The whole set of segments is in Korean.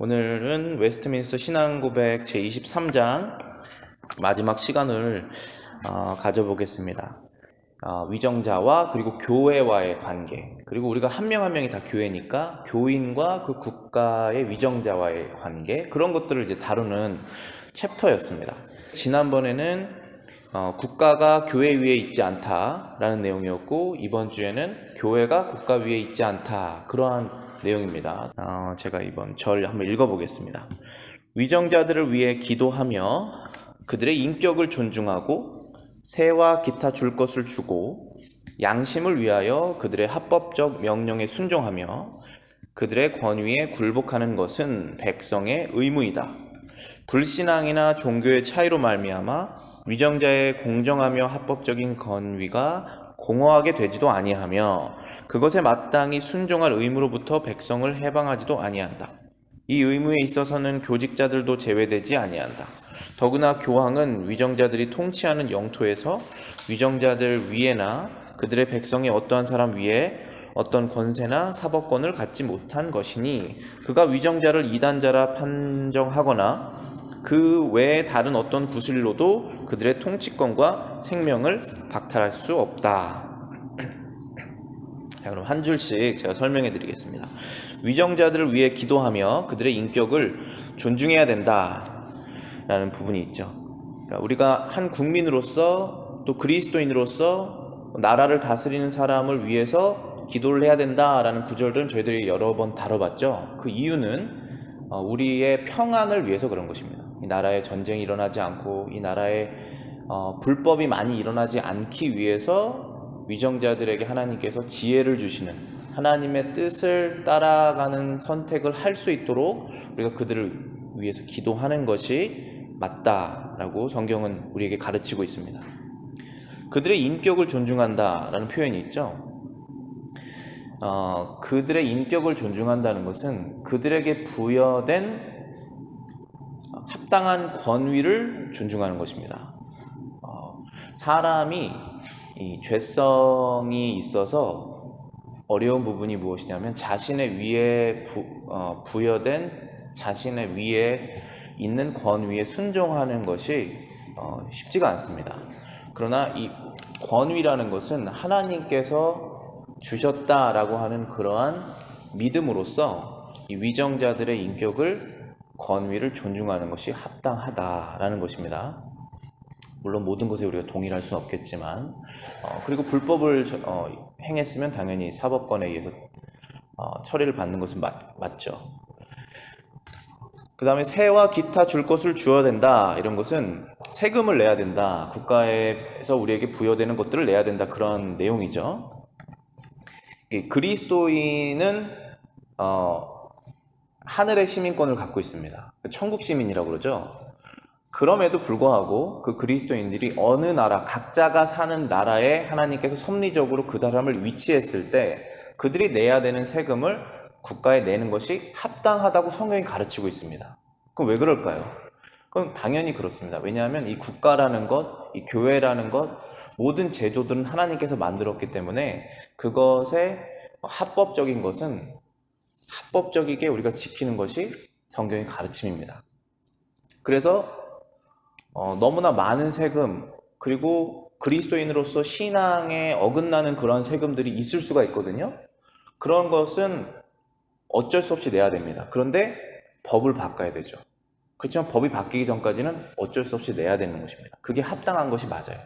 오늘은 웨스트민스터 신앙고백 제23장 마지막 시간을 어, 가져보겠습니다. 어, 위정자와 그리고 교회와의 관계 그리고 우리가 한 명 한 명이 다 교회니까 교인과 그 국가의 위정자와의 관계 그런 것들을 이제 다루는 챕터였습니다. 지난번에는 어, 국가가 교회 위에 있지 않다라는 내용이었고 이번 주에는 교회가 국가 위에 있지 않다 그러한 내용입니다. 어, 제가 이번 절 한번 읽어보겠습니다. 위정자들을 위해 기도하며 그들의 인격을 존중하고 새와 기타 줄 것을 주고 양심을 위하여 그들의 합법적 명령에 순종하며 그들의 권위에 굴복하는 것은 백성의 의무이다. 불신앙이나 종교의 차이로 말미암아 위정자의 공정하며 합법적인 권위가 공허하게 되지도 아니하며 그것에 마땅히 순종할 의무로부터 백성을 해방하지도 아니한다. 이 의무에 있어서는 교직자들도 제외되지 아니한다. 더구나 교황은 위정자들이 통치하는 영토에서 위정자들 위에나 그들의 백성의 어떠한 사람 위에 어떤 권세나 사법권을 갖지 못한 것이니 그가 위정자를 이단자라 판정하거나 그 외에 다른 어떤 구슬로도 그들의 통치권과 생명을 박탈할 수 없다. 자, 그럼 한 줄씩 제가 설명해 드리겠습니다. 위정자들을 위해 기도하며 그들의 인격을 존중해야 된다. 라는 부분이 있죠. 그러니까 우리가 한 국민으로서 또 그리스도인으로서 나라를 다스리는 사람을 위해서 기도를 해야 된다라는 구절들은 저희들이 여러 번 다뤄봤죠. 그 이유는 어, 우리의 평안을 위해서 그런 것입니다. 이 나라에 전쟁이 일어나지 않고 이 나라에 어, 불법이 많이 일어나지 않기 위해서 위정자들에게 하나님께서 지혜를 주시는 하나님의 뜻을 따라가는 선택을 할 수 있도록 우리가 그들을 위해서 기도하는 것이 맞다라고 성경은 우리에게 가르치고 있습니다. 그들의 인격을 존중한다라는 표현이 있죠. 어, 그들의 인격을 존중한다는 것은 그들에게 부여된 합당한 권위를 존중하는 것입니다. 어, 사람이 이 죄성이 있어서 어려운 부분이 무엇이냐면 자신의 위에 부, 어, 부여된 자신의 위에 있는 권위에 순종하는 것이 어, 쉽지가 않습니다. 그러나 이 권위라는 것은 하나님께서 주셨다라고 하는 그러한 믿음으로써 이 위정자들의 인격을 권위를 존중하는 것이 합당하다라는 것입니다. 물론 모든 것에 우리가 동의할 수는 없겠지만 어, 그리고 불법을 어, 행했으면 당연히 사법권에 의해서 어, 처리를 받는 것은 맞, 맞죠. 그 다음에 세와 기타 줄 것을 주어야 된다. 이런 것은 세금을 내야 된다. 국가에서 우리에게 부여되는 것들을 내야 된다. 그런 내용이죠. 그리스도인은 어, 하늘의 시민권을 갖고 있습니다. 천국 시민이라고 그러죠. 그럼에도 불구하고 그 그리스도인들이 어느 나라, 각자가 사는 나라에 하나님께서 섭리적으로 그 사람을 위치했을 때 그들이 내야 되는 세금을 국가에 내는 것이 합당하다고 성경이 가르치고 있습니다. 그럼 왜 그럴까요? 그럼 당연히 그렇습니다. 왜냐하면 이 국가라는 것, 이 교회라는 것, 모든 제도들은 하나님께서 만들었기 때문에 그것의 합법적인 것은 합법적이게 우리가 지키는 것이 성경의 가르침입니다. 그래서 어, 너무나 많은 세금 그리고 그리스도인으로서 신앙에 어긋나는 그런 세금들이 있을 수가 있거든요. 그런 것은 어쩔 수 없이 내야 됩니다. 그런데 법을 바꿔야 되죠. 그렇지만 법이 바뀌기 전까지는 어쩔 수 없이 내야 되는 것입니다. 그게 합당한 것이 맞아요.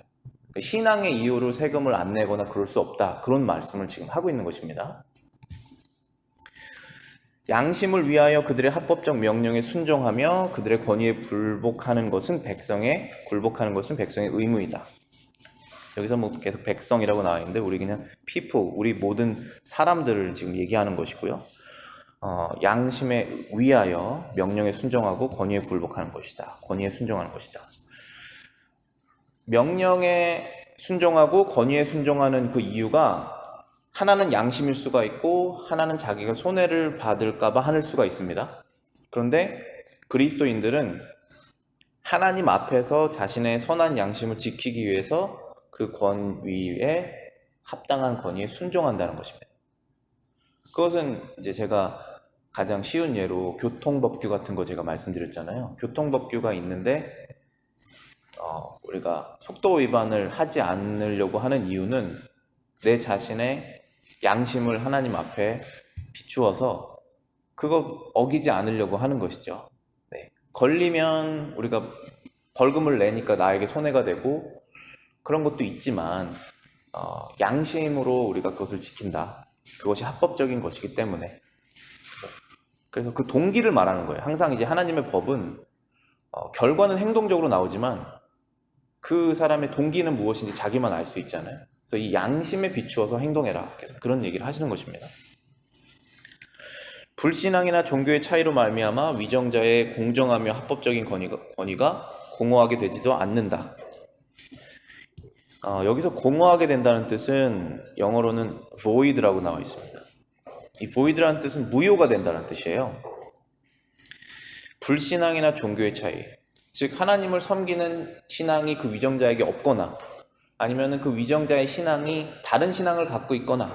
신앙의 이유로 세금을 안 내거나 그럴 수 없다. 그런 말씀을 지금 하고 있는 것입니다. 양심을 위하여 그들의 합법적 명령에 순종하며 그들의 권위에 굴복하는 것은 백성의 굴복하는 것은 백성의 의무이다. 여기서 뭐 계속 백성이라고 나와 있는데 우리 그냥 피포 우리 모든 사람들을 지금 얘기하는 것이고요. 어, 양심에 위하여 명령에 순종하고 권위에 굴복하는 것이다. 권위에 순종하는 것이다. 명령에 순종하고 권위에 순종하는 그 이유가 하나는 양심일 수가 있고 하나는 자기가 손해를 받을까봐 하는 수가 있습니다. 그런데 그리스도인들은 하나님 앞에서 자신의 선한 양심을 지키기 위해서 그 권위에 합당한 권위에 순종한다는 것입니다. 그것은 이제 제가 가장 쉬운 예로 교통법규 같은 거 제가 말씀드렸잖아요. 교통법규가 있는데 어, 우리가 속도 위반을 하지 않으려고 하는 이유는 내 자신의 양심을 하나님 앞에 비추어서 그거 어기지 않으려고 하는 것이죠. 네. 걸리면 우리가 벌금을 내니까 나에게 손해가 되고 그런 것도 있지만 어, 양심으로 우리가 그것을 지킨다. 그것이 합법적인 것이기 때문에 그래서 그 동기를 말하는 거예요. 항상 이제 하나님의 법은 어, 결과는 행동적으로 나오지만 그 사람의 동기는 무엇인지 자기만 알 수 있잖아요. 그래서 이 양심에 비추어서 행동해라. 그래서 그런 얘기를 하시는 것입니다. 불신앙이나 종교의 차이로 말미암아 위정자의 공정하며 합법적인 권위가, 권위가 공허하게 되지도 않는다. 어, 여기서 공허하게 된다는 뜻은 영어로는 void라고 나와 있습니다. 이 void라는 뜻은 무효가 된다는 뜻이에요. 불신앙이나 종교의 차이, 즉 하나님을 섬기는 신앙이 그 위정자에게 없거나 아니면 그 위정자의 신앙이 다른 신앙을 갖고 있거나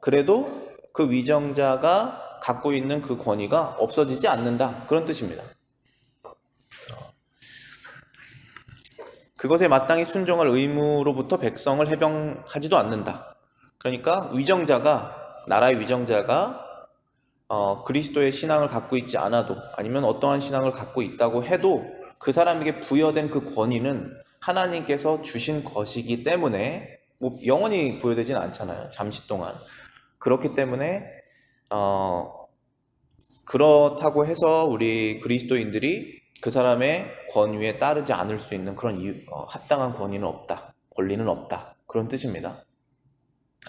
그래도 그 위정자가 갖고 있는 그 권위가 없어지지 않는다 그런 뜻입니다. 그것에 마땅히 순종할 의무로부터 백성을 해병하지도 않는다. 그러니까 위정자가 나라의 위정자가 어, 그리스도의 신앙을 갖고 있지 않아도 아니면 어떠한 신앙을 갖고 있다고 해도 그 사람에게 부여된 그 권위는 하나님께서 주신 것이기 때문에 뭐 영원히 부여되진 않잖아요. 잠시 동안 그렇기 때문에 어, 그렇다고 해서 우리 그리스도인들이 그 사람의 권위에 따르지 않을 수 있는 그런 이유, 어, 합당한 권위는 없다. 권리는 없다. 그런 뜻입니다.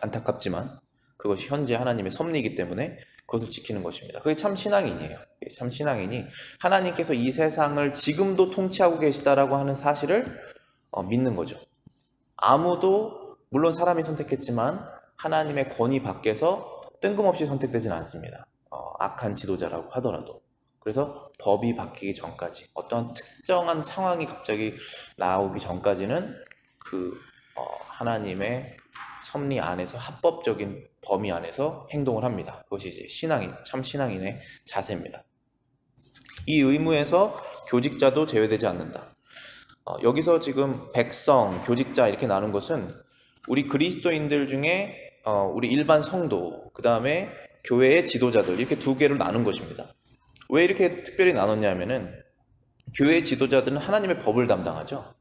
안타깝지만 그것이 현재 하나님의 섭리이기 때문에 그것을 지키는 것입니다. 그게 참 신앙인이에요. 참 신앙인이 하나님께서 이 세상을 지금도 통치하고 계시다라고 하는 사실을 어, 믿는 거죠. 아무도 물론 사람이 선택했지만 하나님의 권위 밖에서 뜬금없이 선택되진 않습니다. 어, 악한 지도자라고 하더라도. 그래서 법이 바뀌기 전까지 어떤 특정한 상황이 갑자기 나오기 전까지는 그 어, 하나님의 섭리 안에서 합법적인 범위 안에서 행동을 합니다. 그것이 이제 신앙인 참 신앙인의 자세입니다. 이 의무에서 교직자도 제외되지 않는다. 어, 여기서 지금 백성, 교직자 이렇게 나눈 것은 우리 그리스도인들 중에 어, 우리 일반 성도, 그 다음에 교회의 지도자들 이렇게 두 개로 나눈 것입니다. 왜 이렇게 특별히 나눴냐면은 교회 지도자들은 하나님의 법을 담당하죠.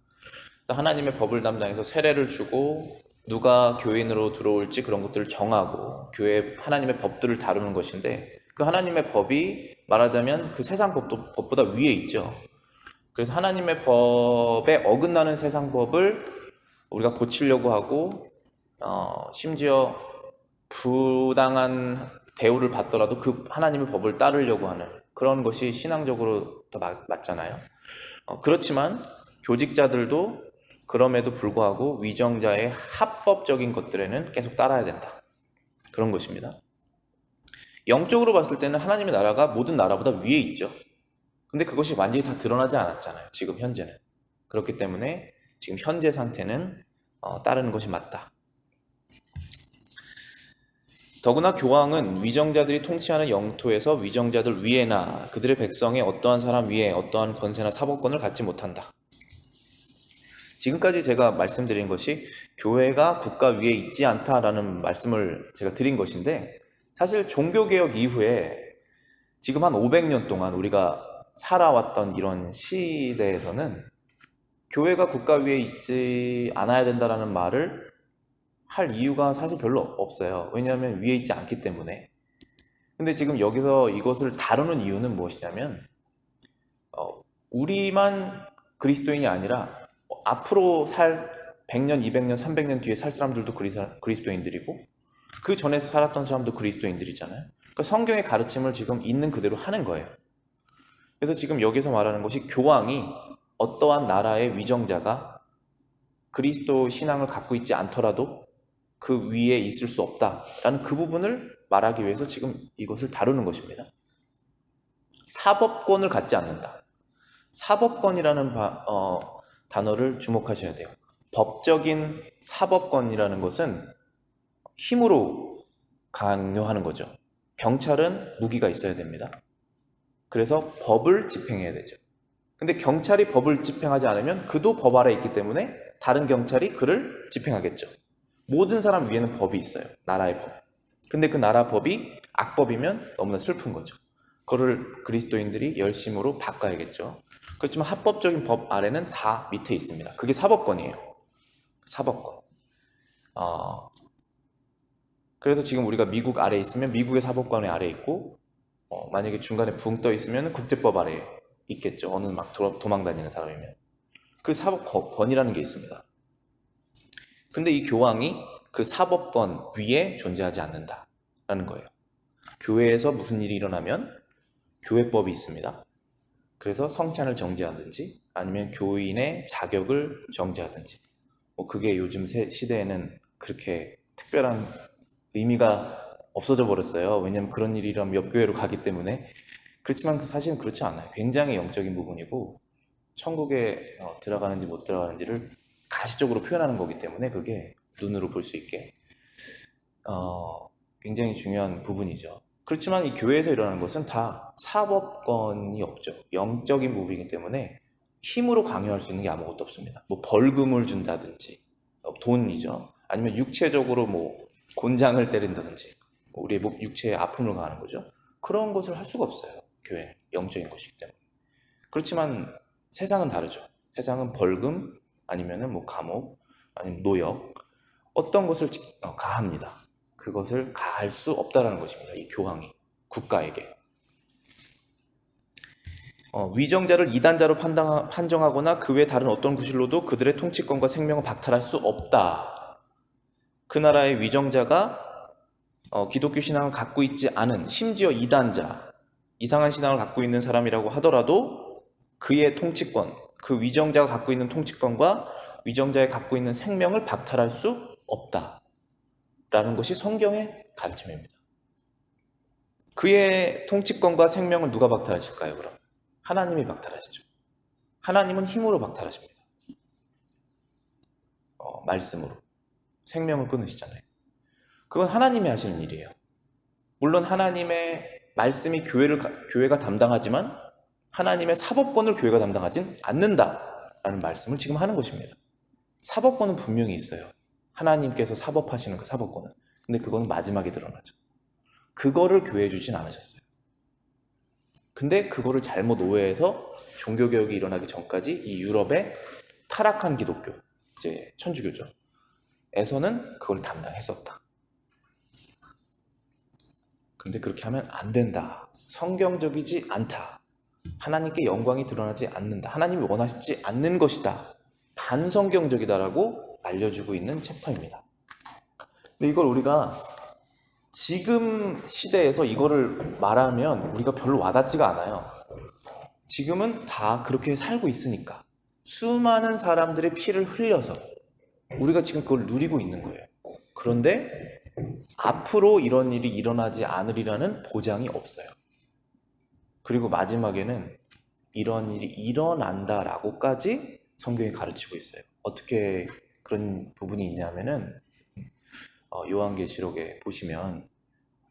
하나님의 법을 담당해서 세례를 주고 누가 교인으로 들어올지 그런 것들을 정하고 교회 하나님의 법들을 다루는 것인데 그 하나님의 법이 말하자면 그 세상 법도, 법보다 위에 있죠. 그래서 하나님의 법에 어긋나는 세상 법을 우리가 고치려고 하고 어, 심지어 부당한 대우를 받더라도 그 하나님의 법을 따르려고 하는 그런 것이 신앙적으로 더 맞, 맞잖아요. 어, 그렇지만 교직자들도 그럼에도 불구하고 위정자의 합법적인 것들에는 계속 따라야 된다. 그런 것입니다. 영적으로 봤을 때는 하나님의 나라가 모든 나라보다 위에 있죠. 근데 그것이 완전히 다 드러나지 않았잖아요. 지금 현재는. 그렇기 때문에 지금 현재 상태는 어, 따르는 것이 맞다. 더구나 교황은 위정자들이 통치하는 영토에서 위정자들 위에나 그들의 백성의 어떠한 사람 위에 어떠한 권세나 사법권을 갖지 못한다. 지금까지 제가 말씀드린 것이 교회가 국가 위에 있지 않다라는 말씀을 제가 드린 것인데 사실 종교개혁 이후에 지금 한 500년 동안 우리가 살아왔던 이런 시대에서는 교회가 국가 위에 있지 않아야 된다라는 말을 할 이유가 사실 별로 없어요. 왜냐하면 위에 있지 않기 때문에. 근데 지금 여기서 이것을 다루는 이유는 무엇이냐면, 어, 우리만 그리스도인이 아니라 앞으로 살 100년, 200년, 300년 뒤에 살 사람들도 그리스도인들이고, 그 전에 살았던 사람도 그리스도인들이잖아요. 그러니까 성경의 가르침을 지금 있는 그대로 하는 거예요. 그래서 지금 여기서 말하는 것이 교황이 어떠한 나라의 위정자가 그리스도 신앙을 갖고 있지 않더라도 그 위에 있을 수 없다라는 그 부분을 말하기 위해서 지금 이것을 다루는 것입니다. 사법권을 갖지 않는다. 사법권이라는 바, 어, 단어를 주목하셔야 돼요. 법적인 사법권이라는 것은 힘으로 강요하는 거죠. 경찰은 무기가 있어야 됩니다. 그래서 법을 집행해야 되죠. 근데 경찰이 법을 집행하지 않으면 그도 법 아래 있기 때문에 다른 경찰이 그를 집행하겠죠. 모든 사람 위에는 법이 있어요. 나라의 법. 근데 그 나라 법이 악법이면 너무나 슬픈 거죠. 그거를 그리스도인들이 열심으로 바꿔야겠죠. 그렇지만 합법적인 법 아래는 다 밑에 있습니다. 그게 사법권이에요. 사법권. 어, 그래서 지금 우리가 미국 아래에 있으면 미국의 사법권 아래에 있고 어, 만약에 중간에 붕 떠 있으면 국제법 아래에 있겠죠. 어느 막 도, 도망 다니는 사람이면. 그 사법권이라는 게 있습니다. 근데 이 교황이 그 사법권 위에 존재하지 않는다라는 거예요. 교회에서 무슨 일이 일어나면 교회법이 있습니다. 그래서 성찬을 정지하든지 아니면 교인의 자격을 정지하든지 뭐 그게 요즘 세- 시대에는 그렇게 특별한 의미가 없어져 버렸어요. 왜냐면 그런 일이 일어나면 옆 교회로 가기 때문에 그렇지만 사실은 그렇지 않아요. 굉장히 영적인 부분이고 천국에 어, 들어가는지 못 들어가는지를 가시적으로 표현하는 거기 때문에 그게 눈으로 볼 수 있게 어, 굉장히 중요한 부분이죠. 그렇지만 이 교회에서 일어나는 것은 다 사법권이 없죠. 영적인 부분이기 때문에 힘으로 강요할 수 있는 게 아무것도 없습니다. 뭐 벌금을 준다든지 어, 돈이죠. 아니면 육체적으로 뭐 곤장을 때린다든지 뭐 우리의 목 육체에 아픔을 가하는 거죠. 그런 것을 할 수가 없어요. 교회는 영적인 것이기 때문에. 그렇지만 세상은 다르죠. 세상은 벌금 아니면은 뭐 감옥 아니면 노역 어떤 것을 지- 어, 가합니다. 그것을 가할 수 없다라는 것입니다. 이 교황이 국가에게 어, 위정자를 이단자로 판단, 판정하거나 그 외 다른 어떤 구실로도 그들의 통치권과 생명을 박탈할 수 없다. 그 나라의 위정자가 어, 기독교 신앙을 갖고 있지 않은 심지어 이단자 이상한 신앙을 갖고 있는 사람이라고 하더라도 그의 통치권 그 위정자가 갖고 있는 통치권과 위정자의 갖고 있는 생명을 박탈할 수 없다라는 것이 성경의 가르침입니다. 그의 통치권과 생명을 누가 박탈하실까요? 그럼 하나님이 박탈하시죠. 하나님은 힘으로 박탈하십니다. 어, 말씀으로 생명을 끊으시잖아요. 그건 하나님이 하시는 일이에요. 물론 하나님의 말씀이 교회를 가- 교회가 담당하지만 하나님의 사법권을 교회가 담당하진 않는다라는 말씀을 지금 하는 것입니다. 사법권은 분명히 있어요. 하나님께서 사법하시는 그 사법권은. 근데 그거는 마지막에 드러나죠. 그거를 교회에 주진 않으셨어요. 근데 그거를 잘못 오해해서 종교개혁이 일어나기 전까지 이 유럽의 타락한 기독교, 이제 천주교죠. 에서는 그걸 담당했었다. 근데 그렇게 하면 안 된다. 성경적이지 않다. 하나님께 영광이 드러나지 않는다. 하나님이 원하시지 않는 것이다. 반성경적이다라고 알려주고 있는 챕터입니다. 근데 이걸 우리가 지금 시대에서 이거를 말하면 우리가 별로 와닿지가 않아요. 지금은 다 그렇게 살고 있으니까. 수많은 사람들의 피를 흘려서 우리가 지금 그걸 누리고 있는 거예요. 그런데 앞으로 이런 일이 일어나지 않으리라는 보장이 없어요. 그리고 마지막에는 이런 일이 일어난다라고까지 성경이 가르치고 있어요. 어떻게 그런 부분이 있냐면은 어, 요한계시록에 보시면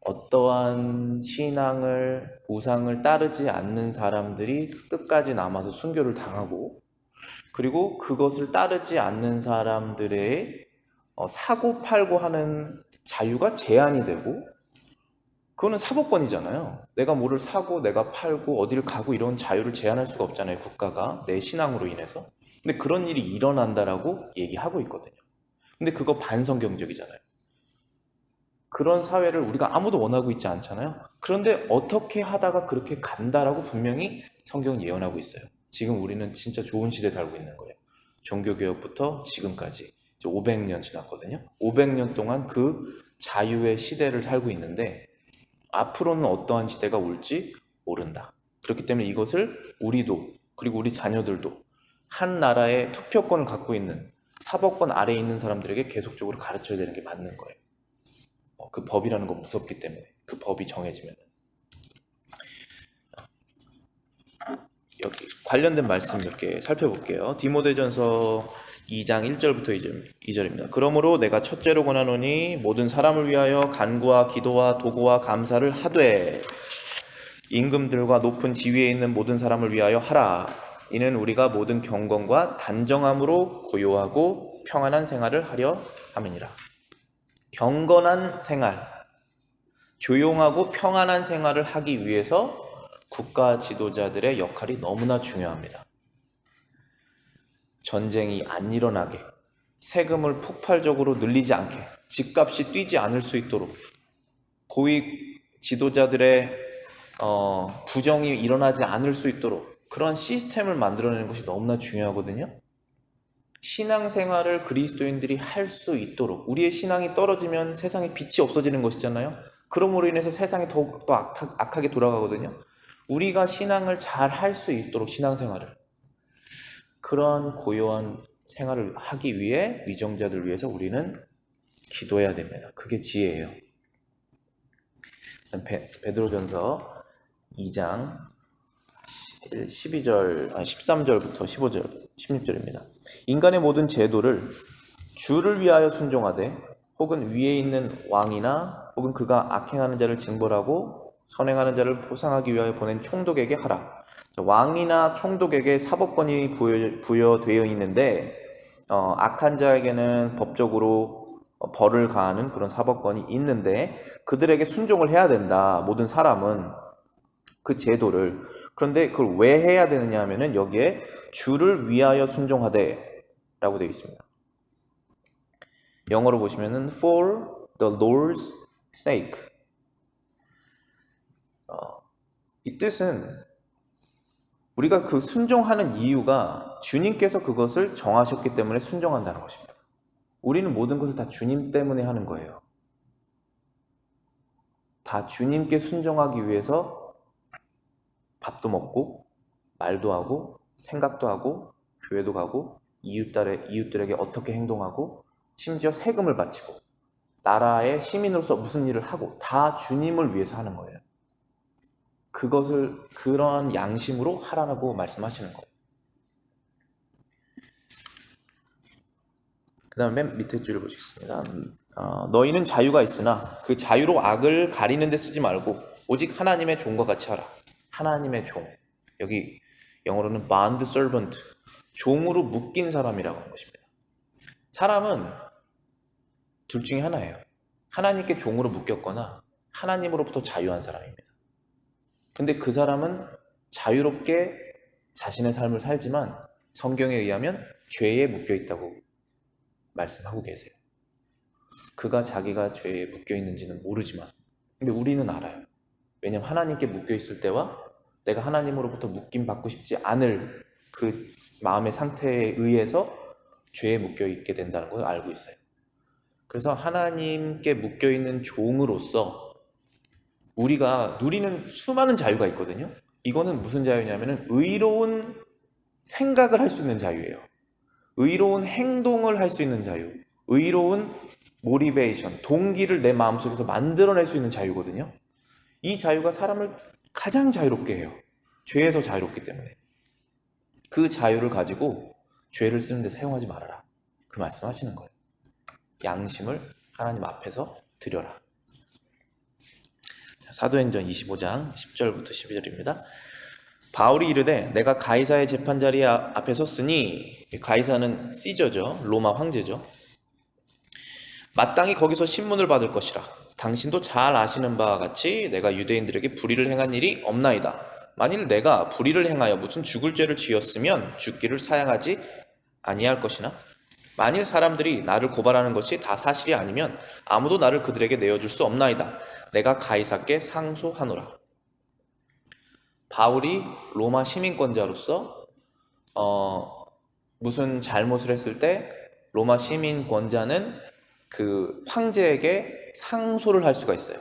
어떠한 신앙을 우상을 따르지 않는 사람들이 끝까지 남아서 순교를 당하고 그리고 그것을 따르지 않는 사람들의 어, 사고 팔고 하는 자유가 제한이 되고 그거는 사법권이잖아요. 내가 뭐를 사고 내가 팔고 어디를 가고 이런 자유를 제한할 수가 없잖아요. 국가가 내 신앙으로 인해서. 근데 그런 일이 일어난다라고 얘기하고 있거든요. 근데 그거 반성경적이잖아요. 그런 사회를 우리가 아무도 원하고 있지 않잖아요. 그런데 어떻게 하다가 그렇게 간다라고 분명히 성경은 예언하고 있어요. 지금 우리는 진짜 좋은 시대에 살고 있는 거예요. 종교개혁부터 지금까지 이제 500년 지났거든요. 500년 동안 그 자유의 시대를 살고 있는데 앞으로는 어떠한 시대가 올지 모른다. 그렇기 때문에 이것을 우리도 그리고 우리 자녀들도 한 나라의 투표권을 갖고 있는 사법권 아래에 있는 사람들에게 계속적으로 가르쳐야 되는 게 맞는 거예요. 어, 그 법이라는 건 무섭기 때문에 그 법이 정해지면 여기 관련된 말씀 몇 개 살펴볼게요. 디모데전서 2장 1절부터 2절, 입니다 그러므로 내가 첫째로 권하노니 모든 사람을 위하여 간구와 기도와 도구와 감사를 하되 임금들과 높은 지위에 있는 모든 사람을 위하여 하라. 이는 우리가 모든 경건과 단정함으로 고요하고 평안한 생활을 하려 함이니라. 경건한 생활, 조용하고 평안한 생활을 하기 위해서 국가 지도자들의 역할이 너무나 중요합니다. 전쟁이 안 일어나게, 세금을 폭발적으로 늘리지 않게, 집값이 뛰지 않을 수 있도록, 고위 지도자들의 어, 부정이 일어나지 않을 수 있도록 그런 시스템을 만들어내는 것이 너무나 중요하거든요. 신앙생활을 그리스도인들이 할 수 있도록 우리의 신앙이 떨어지면 세상에 빛이 없어지는 것이잖아요. 그러므로 인해서 세상이 더욱 더 악하, 악하게 돌아가거든요. 우리가 신앙을 잘 할 수 있도록 신앙생활을 그런 고요한 생활을 하기 위해 위정자들 위해서 우리는 기도해야 됩니다. 그게 지혜예요. 베, 베드로전서 2장 12절, 아 13절부터 15절, 16절입니다. 인간의 모든 제도를 주를 위하여 순종하되 혹은 위에 있는 왕이나 혹은 그가 악행하는 자를 징벌하고 선행하는 자를 보상하기 위하여 보낸 총독에게 하라. 왕이나 총독에게 사법권이 부여, 되어 있는데 어, 악한 자에게는 법적으로 벌을 가하는 그런 사법권이 있는데 그들에게 순종을 해야 된다. 모든 사람은 그 제도를 그런데 그걸 왜 해야 되느냐 하면은 여기에 주를 위하여 순종하되 라고 되어 있습니다. 영어로 보시면은 for the Lord's sake. 어, 이 뜻은 우리가 그 순종하는 이유가 주님께서 그것을 정하셨기 때문에 순종한다는 것입니다. 우리는 모든 것을 다 주님 때문에 하는 거예요. 다 주님께 순종하기 위해서 밥도 먹고 말도 하고 생각도 하고 교회도 가고 이웃들의, 이웃들에게 어떻게 행동하고 심지어 세금을 바치고 나라의 시민으로서 무슨 일을 하고 다 주님을 위해서 하는 거예요. 그것을 그런 양심으로 하라고 말씀하시는 거예요. 그 다음에 맨 밑에 줄을 보시겠습니다. 어, 너희는 자유가 있으나 그 자유로 악을 가리는 데 쓰지 말고 오직 하나님의 종과 같이 하라. 하나님의 종. 여기 영어로는 bond servant. 종으로 묶인 사람이라고 하는 것입니다. 사람은 둘 중에 하나예요. 하나님께 종으로 묶였거나 하나님으로부터 자유한 사람입니다. 근데 그 사람은 자유롭게 자신의 삶을 살지만 성경에 의하면 죄에 묶여 있다고 말씀하고 계세요. 그가 자기가 죄에 묶여 있는지는 모르지만 근데 우리는 알아요. 왜냐하면 하나님께 묶여 있을 때와 내가 하나님으로부터 묶임 받고 싶지 않을 그 마음의 상태에 의해서 죄에 묶여 있게 된다는 걸 알고 있어요. 그래서 하나님께 묶여 있는 종으로서 우리가 누리는 수많은 자유가 있거든요. 이거는 무슨 자유냐면은 의로운 생각을 할 수 있는 자유예요. 의로운 행동을 할 수 있는 자유. 의로운 모리베이션, 동기를 내 마음속에서 만들어낼 수 있는 자유거든요. 이 자유가 사람을 가장 자유롭게 해요. 죄에서 자유롭기 때문에. 그 자유를 가지고 죄를 쓰는데 사용하지 말아라. 그 말씀 하시는 거예요. 양심을 하나님 앞에서 드려라. 사도행전 25장 10절부터 12절입니다. 바울이 이르되 내가 가이사의 재판자리 앞에 섰으니 가이사는 시저죠. 로마 황제죠. 마땅히 거기서 신문을 받을 것이라. 당신도 잘 아시는 바와 같이 내가 유대인들에게 불의를 행한 일이 없나이다. 만일 내가 불의를 행하여 무슨 죽을 죄를 지었으면 죽기를 사양하지 아니할 것이나 만일 사람들이 나를 고발하는 것이 다 사실이 아니면 아무도 나를 그들에게 내어줄 수 없나이다. 내가 가이사께 상소하노라. 바울이 로마 시민권자로서 어, 무슨 잘못을 했을 때 로마 시민권자는 그 황제에게 상소를 할 수가 있어요.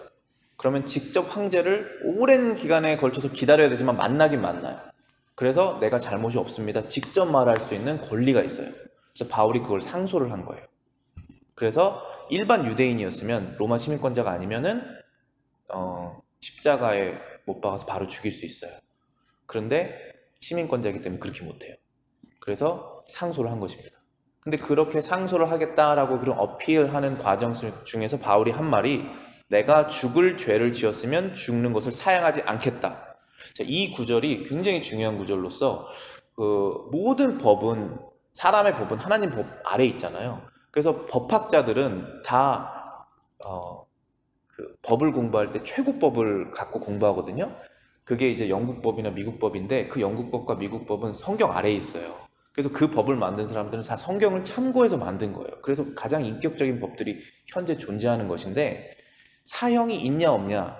그러면 직접 황제를 오랜 기간에 걸쳐서 기다려야 되지만 만나긴 만나요. 그래서 내가 잘못이 없습니다. 직접 말할 수 있는 권리가 있어요. 그래서 바울이 그걸 상소를 한 거예요. 그래서 일반 유대인이었으면 로마 시민권자가 아니면은 어, 십자가에 못 박아서 바로 죽일 수 있어요. 그런데 시민권자이기 때문에 그렇게 못해요. 그래서 상소를 한 것입니다. 근데 그렇게 상소를 하겠다라고 그런 어필하는 과정 중에서 바울이 한 말이 내가 죽을 죄를 지었으면 죽는 것을 사양하지 않겠다. 자, 이 구절이 굉장히 중요한 구절로서 그 모든 법은 사람의 법은 하나님 법 아래 있잖아요. 그래서 법학자들은 다 어, 그 법을 공부할 때 최고법을 갖고 공부하거든요. 그게 이제 영국법이나 미국법인데 그 영국법과 미국법은 성경 아래에 있어요. 그래서 그 법을 만든 사람들은 다 성경을 참고해서 만든 거예요. 그래서 가장 인격적인 법들이 현재 존재하는 것인데 사형이 있냐 없냐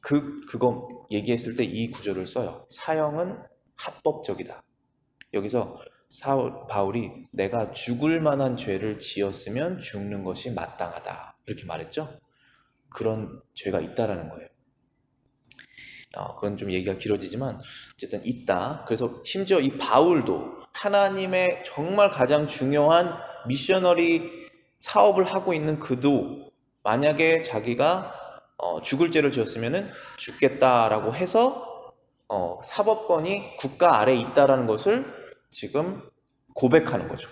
그 그거 얘기했을 때 이 구절을 써요. 사형은 합법적이다. 여기서 사울, 바울이 내가 죽을 만한 죄를 지었으면 죽는 것이 마땅하다. 이렇게 말했죠. 그런 죄가 있다라는 거예요. 어, 그건 좀 얘기가 길어지지만 어쨌든 있다. 그래서 심지어 이 바울도 하나님의 정말 가장 중요한 미셔너리 사업을 하고 있는 그도 만약에 자기가 어, 죽을 죄를 지었으면은 죽겠다라고 해서 어, 사법권이 국가 아래에 있다라는 것을 지금 고백하는 거죠.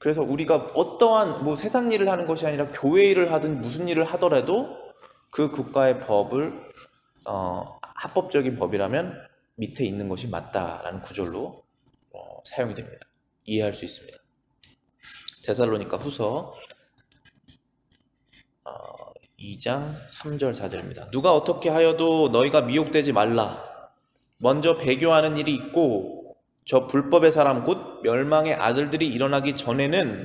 그래서 우리가 어떠한 뭐 세상 일을 하는 것이 아니라 교회 일을 하든 무슨 일을 하더라도 그 국가의 법을 어, 합법적인 법이라면 밑에 있는 것이 맞다라는 구절로 어, 사용이 됩니다. 이해할 수 있습니다. 데살로니가 후서 어, 2장 3절 4절입니다. 누가 어떻게 하여도 너희가 미혹되지 말라. 먼저 배교하는 일이 있고 저 불법의 사람 곧 멸망의 아들들이 일어나기 전에는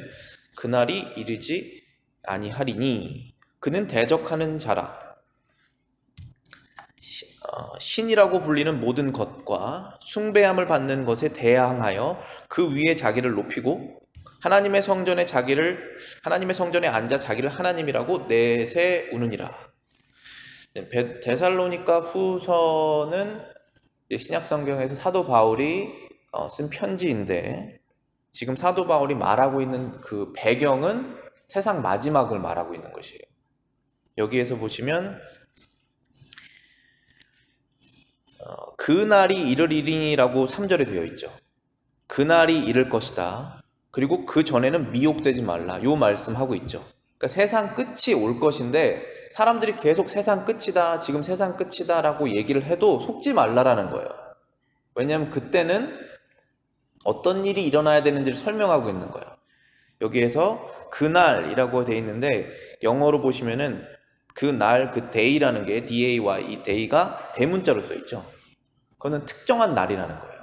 그날이 이르지 아니하리니 그는 대적하는 자라 어, 신이라고 불리는 모든 것과 숭배함을 받는 것에 대항하여 그 위에 자기를 높이고 하나님의 성전에 자기를 하나님의 성전에 앉아 자기를 하나님이라고 내세우느니라. 네, 베- 데살로니가 후서는 이제 신약 성경에서 사도 바울이 어, 쓴 편지인데 지금 사도 바울이 말하고 있는 그 배경은 세상 마지막을 말하고 있는 것이에요. 여기에서 보시면 어, 그날이 이르리니라고 3절에 되어 있죠. 그날이 이를 것이다. 그리고 그 전에는 미혹되지 말라. 요 말씀하고 있죠. 그러니까 세상 끝이 올 것인데 사람들이 계속 세상 끝이다. 지금 세상 끝이다라고 얘기를 해도 속지 말라라는 거예요. 왜냐하면 그때는 어떤 일이 일어나야 되는지를 설명하고 있는 거예요. 여기에서 그날이라고 되어 있는데 영어로 보시면은 그 날, 그 day라는 게 D-A-Y, 이 day가 대문자로 써 있죠. 그거는 특정한 날이라는 거예요.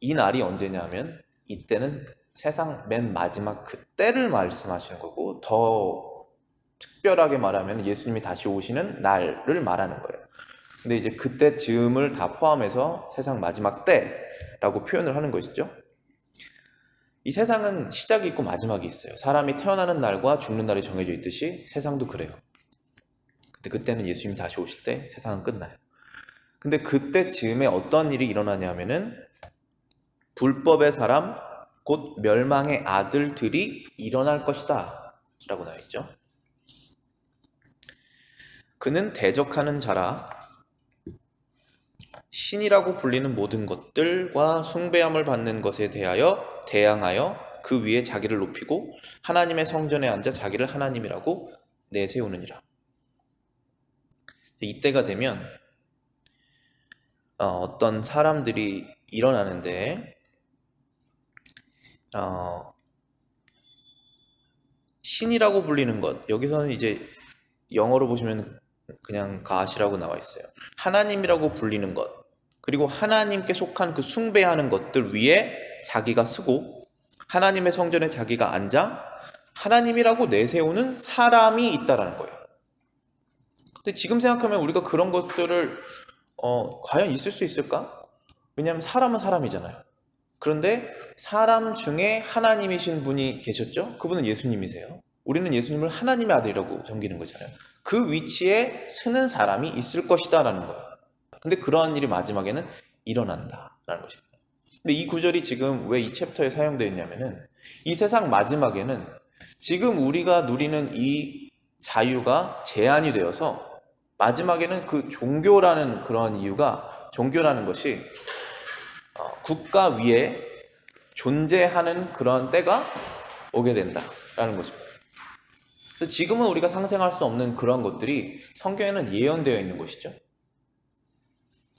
이 날이 언제냐면 이때는 세상 맨 마지막 그때를 말씀하시는 거고 더 특별하게 말하면 예수님이 다시 오시는 날을 말하는 거예요. 근데 이제 그때 즈음을 다 포함해서 세상 마지막 때라고 표현을 하는 것이죠. 이 세상은 시작이 있고 마지막이 있어요. 사람이 태어나는 날과 죽는 날이 정해져 있듯이 세상도 그래요. 근데 그때는 예수님이 다시 오실 때 세상은 끝나요. 근데 그때 즈음에 어떤 일이 일어나냐면은 불법의 사람 곧 멸망의 아들들이 일어날 것이다 라고 나와 있죠. 그는 대적하는 자라 신이라고 불리는 모든 것들과 숭배함을 받는 것에 대하여 대항하여 그 위에 자기를 높이고 하나님의 성전에 앉아 자기를 하나님이라고 내세우느니라. 이때가 되면 어, 어떤 사람들이 일어나는데 어, 신이라고 불리는 것 여기서는 이제 영어로 보시면 그냥 가시라고 나와 있어요. 하나님이라고 불리는 것 그리고 하나님께 속한 그 숭배하는 것들 위에 자기가 쓰고 하나님의 성전에 자기가 앉아 하나님이라고 내세우는 사람이 있다라는 거예요. 근데 지금 생각하면 우리가 그런 것들을 어, 과연 있을 수 있을까? 왜냐하면 사람은 사람이잖아요. 그런데 사람 중에 하나님이신 분이 계셨죠? 그분은 예수님이세요. 우리는 예수님을 하나님의 아들이라고 섬기는 거잖아요. 그 위치에 서는 사람이 있을 것이다라는 거예요. 근데 그러한 일이 마지막에는 일어난다라는 것입니다. 근데 이 구절이 지금 왜 이 챕터에 사용되어 있냐면은 이 세상 마지막에는 지금 우리가 누리는 이 자유가 제한이 되어서 마지막에는 그 종교라는 그런 이유가 종교라는 것이 어, 국가 위에 존재하는 그런 때가 오게 된다라는 것입니다. 그래서 지금은 우리가 상생할 수 없는 그런 것들이 성경에는 예언되어 있는 것이죠.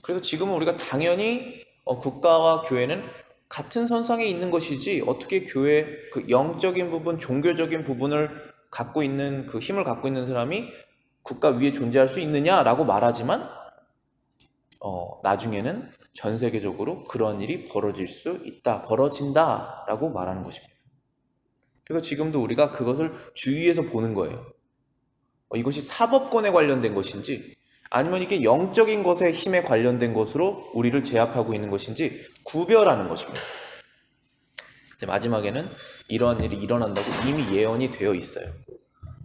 그래서 지금은 우리가 당연히 어, 국가와 교회는 같은 선상에 있는 것이지 어떻게 교회 그 영적인 부분, 종교적인 부분을 갖고 있는 그 힘을 갖고 있는 사람이 국가 위에 존재할 수 있느냐라고 말하지만 어, 나중에는 전 세계적으로 그런 일이 벌어질 수 있다, 벌어진다라고 말하는 것입니다. 그래서 지금도 우리가 그것을 주위에서 보는 거예요. 어, 이것이 사법권에 관련된 것인지 아니면 이게 영적인 것에 힘에 관련된 것으로 우리를 제압하고 있는 것인지 구별하는 것입니다. 마지막에는 이러한 일이 일어난다고 이미 예언이 되어 있어요.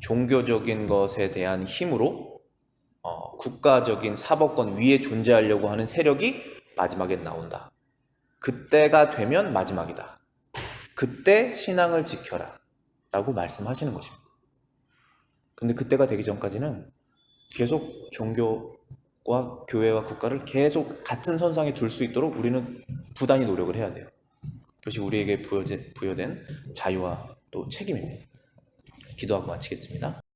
종교적인 것에 대한 힘으로 어, 국가적인 사법권 위에 존재하려고 하는 세력이 마지막엔 나온다. 그때가 되면 마지막이다. 그때 신앙을 지켜라. 라고 말씀하시는 것입니다. 근데 그때가 되기 전까지는 계속 종교와 교회와 국가를 계속 같은 선상에 둘 수 있도록 우리는 부단히 노력을 해야 돼요. 그것이 우리에게 부여된 자유와 또 책임입니다. 기도하고 마치겠습니다.